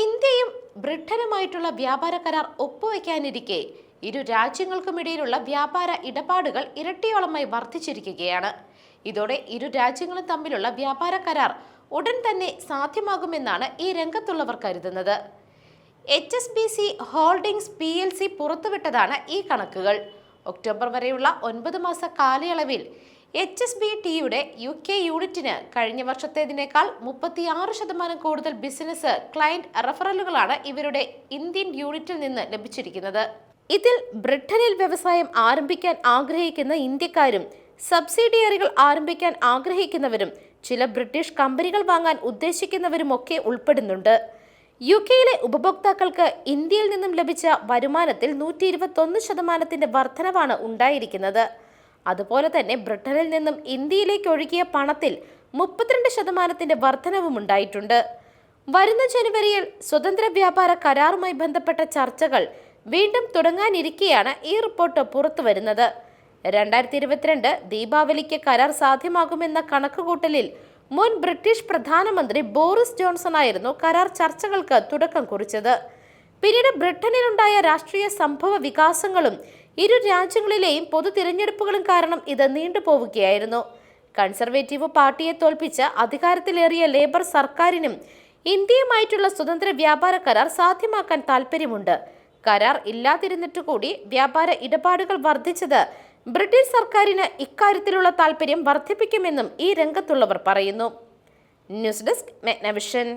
ഇന്ത്യയും ബ്രിട്ടനുമായിട്ടുള്ള വ്യാപാര കരാർ ഒപ്പുവെക്കാനിരിക്കെ ഇരു രാജ്യങ്ങൾക്കുമിടയിലുള്ള വ്യാപാര ഇടപാടുകൾ ഇരട്ടിയോളമായി വർദ്ധിച്ചിരിക്കുകയാണ്. ഇതോടെ ഇരു രാജ്യങ്ങളും തമ്മിലുള്ള വ്യാപാര കരാർ ഉടൻ തന്നെ സാധ്യമാകുമെന്നാണ് ഈ രംഗത്തുള്ളവർ കരുതുന്നത്. H S B C holdings P L C പുറത്തുവിട്ടതാണ് ഈ കണക്കുകൾ. ഒക്ടോബർ വരെയുള്ള ഒൻപത് മാസ കാലയളവിൽ എച്ച് എസ് ബി ടിയുടെ യു കെ യൂണിറ്റിന് കഴിഞ്ഞ വർഷത്തേതിനേക്കാൾ മുപ്പത്തിയാറ് ശതമാനം കൂടുതൽ ബിസിനസ് ക്ലയന്റ് റഫറലുകളാണ് ഇവരുടെ ഇന്ത്യൻ യൂണിറ്റിൽ നിന്ന് ലഭിച്ചിരിക്കുന്നത്. ഇതിൽ ബ്രിട്ടനിൽ വ്യവസായം ആരംഭിക്കാൻ ആഗ്രഹിക്കുന്ന ഇന്ത്യക്കാരും സബ്സിഡിയറികൾ ആരംഭിക്കാൻ ആഗ്രഹിക്കുന്നവരും ചില ബ്രിട്ടീഷ് കമ്പനികൾ വാങ്ങാൻ ഉദ്ദേശിക്കുന്നവരുമൊക്കെ ഉൾപ്പെടുന്നുണ്ട്. യു കെയിലെ ഉപഭോക്താക്കൾക്ക് ഇന്ത്യയിൽ നിന്നും ലഭിച്ച വരുമാനത്തിൽ നൂറ്റി ഇരുപത്തൊന്ന് ശതമാനത്തിന്റെ വർധനവാണ് ഉണ്ടായിരിക്കുന്നത്. അതുപോലെ തന്നെ ബ്രിട്ടനിൽ നിന്നും ഇന്ത്യയിലേക്ക് ഒഴുകിയ പണത്തിൽ മുപ്പത്തിരണ്ട് ശതമാനത്തിന്റെ വർധനവും ഉണ്ടായിട്ടുണ്ട്. വരുന്ന ജനുവരിയിൽ സ്വതന്ത്ര വ്യാപാര കരാറുമായി ബന്ധപ്പെട്ട ചർച്ചകൾ വീണ്ടും തുടങ്ങാനിരിക്കെയാണ് ഈ റിപ്പോർട്ട് പുറത്തു വരുന്നത് രണ്ടായിരത്തി ഇരുപത്തിരണ്ട് ദീപാവലിക്ക് കരാർ സാധ്യമാകുമെന്ന കണക്കുകൂട്ടലിൽ മുൻ ബ്രിട്ടീഷ് പ്രധാനമന്ത്രി ബോറിസ് ജോൺസൺ ആയിരുന്നു കരാർ ചർച്ചകൾക്ക് തുടക്കം കുറിച്ചത്. പിന്നീട് ബ്രിട്ടനിലുണ്ടായ രാഷ്ട്രീയ സംഭവ വികാസങ്ങളും ഇരു രാജ്യങ്ങളിലെയും പൊതു തിരഞ്ഞെടുപ്പുകളും കാരണം ഇത് നീണ്ടുപോവുകയായിരുന്നു കൺസർവേറ്റീവ് പാർട്ടിയെ തോൽപ്പിച്ച് അധികാരത്തിലേറിയ ലേബർ സർക്കാരിനും ഇന്ത്യയുമായിട്ടുള്ള സ്വതന്ത്ര വ്യാപാര കരാർ സാധ്യമാക്കാൻ താൽപ്പര്യമുണ്ട്. കരാർ ഇല്ലാതിരുന്നിട്ട് കൂടി വ്യാപാര ഇടപാടുകൾ വർദ്ധിച്ചത് ബ്രിട്ടീഷ് സർക്കാരിന് ഇക്കാര്യത്തിലുള്ള താൽപ്പര്യം വർദ്ധിപ്പിക്കുമെന്നും ഈ രംഗത്തുള്ളവർ പറയുന്നു. News desk മെഗ്നവിഷൻ.